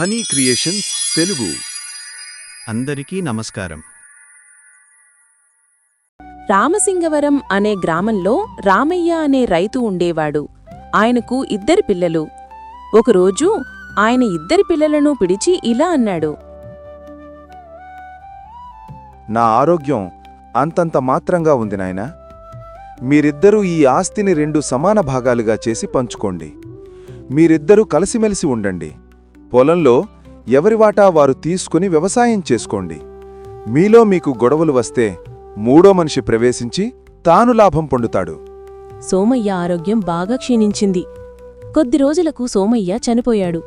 Honey creations Telugu. అందరికీ నమస్కారం. రామసింగవరం అనే గ్రామంలో రామయ్య అనే రైతు ఉండేవాడు. ఆయనకు ఇద్దరి పిల్లలు. ఒకరోజు ఆయన ఇద్దరి పిల్లలను పిడిచి ఇలా అన్నాడు. నా ఆరోగ్యం అంతంత మాత్రంగా ఉంది నాయనా. మీరిద్దరూ ఈ ఆస్తిని రెండు సమాన భాగాలుగా చేసి పంచుకోండి. మీరిద్దరూ కలిసిమెలిసి ఉండండి. పొలంలో ఎవరి వాటా వారు తీసుకుని వ్యవసాయం చేసుకోండి. మీలో మీకు గొడవలు వస్తే మూడో మనిషి ప్రవేశించి తాను లాభం పొందుతాడు. సోమయ్య ఆరోగ్యం బాగా క్షీణించింది. కొద్ది రోజులకు సోమయ్య చనిపోయాడు.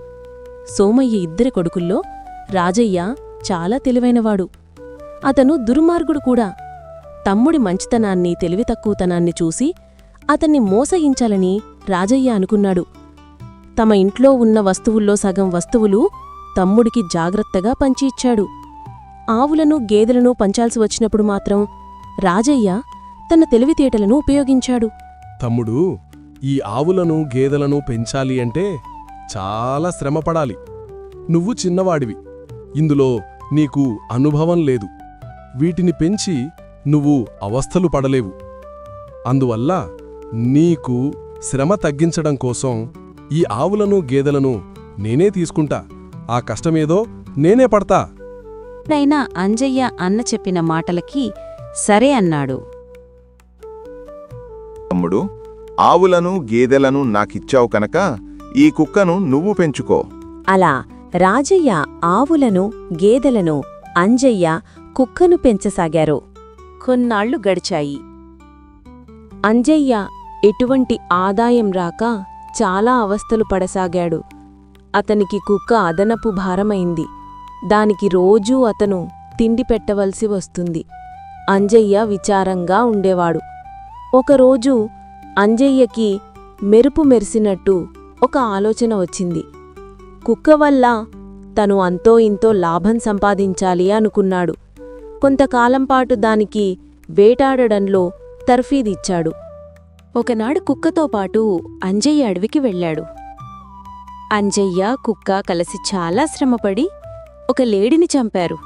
సోమయ్య ఇద్దరి కొడుకుల్లో రాజయ్య చాలా తెలివైనవాడు. అతను దుర్మార్గుడు కూడా. తమ్ముడి మంచితనాన్ని తెలివి తక్కువతనాన్ని చూసి అతన్ని మోసగించాలని రాజయ్య అనుకున్నాడు. తమ ఇంట్లో ఉన్న వస్తువుల్లో సగం వస్తువులు తమ్ముడికి జాగ్రత్తగా పంచి ఇచ్చాడు. ఆవులను గేదెలను పంచాల్సి వచ్చినప్పుడు మాత్రం రాజయ్య తన తెలివితేటలను ఉపయోగించాడు. తమ్ముడు ఈ ఆవులను గేదెలను పెంచాలి అంటే చాలా శ్రమపడాలి. నువ్వు చిన్నవాడివి. ఇందులో నీకు అనుభవం లేదు. వీటిని పెంచి నువ్వు అవస్థలు పడలేవు. అందువల్ల నీకు శ్రమ తగ్గించడం కోసం ఈ ఆవులను గేదెలను నేనే తీసుకుంటా. ఆ కష్టమేదో నేనే పడతా. ఎప్పుడైనా అంజయ్య అన్న చెప్పిన మాటలకి సరే అన్నాడు. తమ్ముడు ఆవులను గేదెలను నాకిచ్చావు కనుక ఈ కుక్కను నువ్వు పెంచుకో. అలా రాజయ్య ఆవులను గేదెలను అంజయ్య కుక్కను పెంచసాగారు. కొన్నాళ్ళు గడిచాయి. అంజయ్య ఎటువంటి ఆదాయం రాక చాలా అవస్థలు పడసాగాడు. అతనికి కుక్క అదనపు భారమైంది. దానికి రోజూ అతను తిండి పెట్టవలసి వస్తుంది. అంజయ్య విచారంగా ఉండేవాడు. ఒకరోజు అంజయ్యకి మెరుపు మెరిసినట్టు ఒక ఆలోచన వచ్చింది. కుక్క వల్ల తను అంతో ఇంతో లాభం సంపాదించాలి అనుకున్నాడు. కొంతకాలంపాటు దానికి వేటాడడంలో తర్ఫీదిచ్చాడు. ఒకనాడు కుక్కతో పాటు అంజయ్య అడవికి వెళ్ళాడు. అంజయ్య కుక్క కలిసి చాలా శ్రమపడి ఒక లేడిని చంపారు.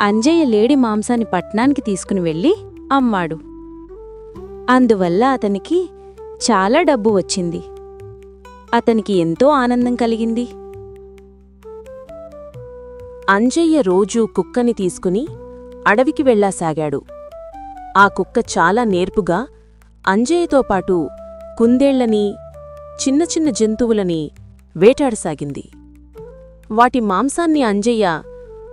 అంజయ్య లేడి మాంసాన్ని పట్నానికి తీసుకుని వెళ్ళి అమ్మాడు. అందువల్ల అతనికి చాలా డబ్బు వచ్చింది. అతనికి ఎంతో ఆనందం కలిగింది. అంజయ్య రోజూ కుక్కని తీసుకుని అడవికి వెళ్ళసాగాడు. ఆ కుక్క చాలా నేర్పుగా అంజయ్యతో పాటు కుందేళ్ళని చిన్న చిన్న జంతువులని వేటాడసాగింది. వాటి మాంసాన్ని అంజయ్య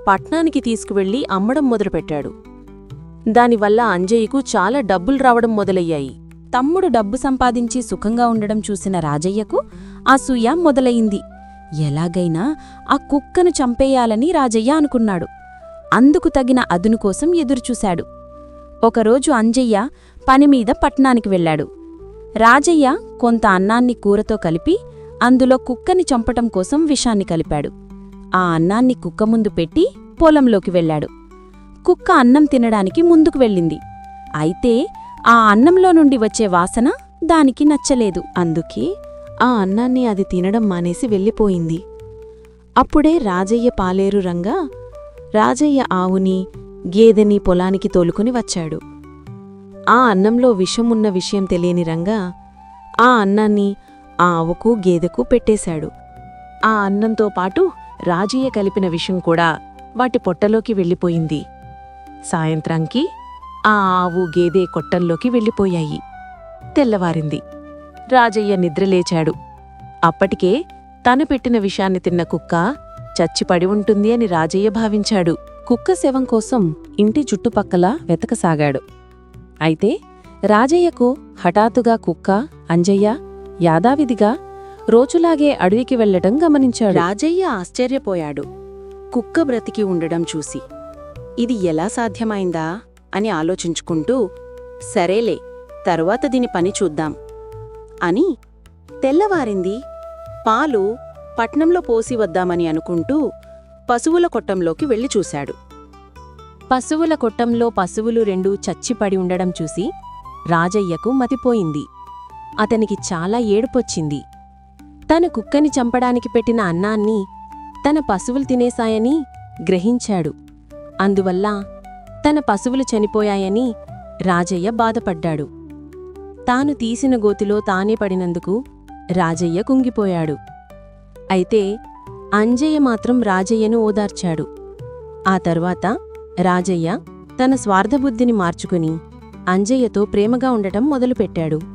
పట్నానికి తీసుకువెళ్ళి అమ్మడం మొదలుపెట్టాడు. దానివల్ల అంజయ్యకు చాలా డబ్బులు రావడం మొదలయ్యాయి. తమ్ముడు డబ్బు సంపాదించి సుఖంగా ఉండడం చూసిన రాజయ్యకు అసూయ మొదలయింది ఎలాగైనా ఆ కుక్కను చంపేయాలని రాజయ్య అనుకున్నాడు. అందుకు తగిన అదును కోసం ఎదురుచూశాడు. ఒకరోజు అంజయ్య పనిమీద పట్నానికి వెళ్ళాడు. రాజయ్య కొంత అన్నాన్ని కూరతో కలిపి అందులో కుక్కని చంపటం కోసం విషాన్ని కలిపాడు. ఆ అన్నాన్ని కుక్క ముందు పెట్టి పొలంలోకి వెళ్ళాడు. కుక్క అన్నం తినడానికి ముందుకు వెళ్ళింది. అయితే ఆ అన్నంలో నుండి వచ్చే వాసన దానికి నచ్చలేదు. అందుకే ఆ అన్నాన్ని అది తినడం మానేసి వెళ్ళిపోయింది. అప్పుడే రాజయ్య పాలేరు రంగా రాజయ్య ఆవుని గేదెని పొలానికి తోలుకుని వచ్చాడు. ఆ అన్నంలో విషమున్న విషయం తెలియని రంగా ఆ అన్నాన్ని ఆ ఆవుకు గేదెకు పెట్టేశాడు. ఆ అన్నంతో పాటు రాజయ్య కలిపిన విషం కూడా వాటి పొట్టలోకి వెళ్ళిపోయింది. సాయంత్రానికి ఆ ఆవు గేదె కొట్టంలోకి వెళ్ళిపోయాయి. తెల్లవారింది. రాజయ్య నిద్రలేచాడు. అప్పటికే తను పెట్టిన విషాన్ని తిన్న కుక్క చచ్చిపడి ఉంటుంది అని రాజయ్య భావించాడు. కుక్క శవం కోసం ఇంటి చుట్టుపక్కల వెతకసాగాడు. అయితే రాజయ్యకు హఠాత్తుగా కుక్క అంజయ్య యాదావిధిగా రోజులాగే అడవికి వెళ్ళటం గమనించాడు. రాజయ్య ఆశ్చర్యపోయాడు. కుక్క బ్రతికి ఉండడం చూసి. ఇది ఎలా సాధ్యమైందా? అని ఆలోచించుకుంటూ సరేలే తరువాత దీని పని చూద్దాం అని తెల్లవారింది. పాలు పట్నంలో పోసి వద్దామని అనుకుంటూ పశువుల కొట్టంలోకి వెళ్ళి చూశాడు. పశువుల కొట్టంలో పశువులు రెండూ చచ్చిపడి ఉండడం చూసి రాజయ్యకు మతిపోయింది. అతనికి చాలా ఏడుపొచ్చింది. తను కుక్కని చంపడానికి పెట్టిన అన్నాన్ని తన పశువులు తినేశాయని గ్రహించాడు. అందువల్ల తన పశువులు చనిపోయాయని రాజయ్య బాధపడ్డాడు. తాను తీసిన గోతిలో తానే పడినందుకు రాజయ్య కుంగిపోయాడు. అయితే అంజయ్య మాత్రం రాజయ్యను ఓదార్చాడు. ఆ తర్వాత రాజయ్య తన స్వార్థబుద్ధిని మార్చుకుని అంజయ్యతో ప్రేమగా ఉండటం మొదలుపెట్టాడు.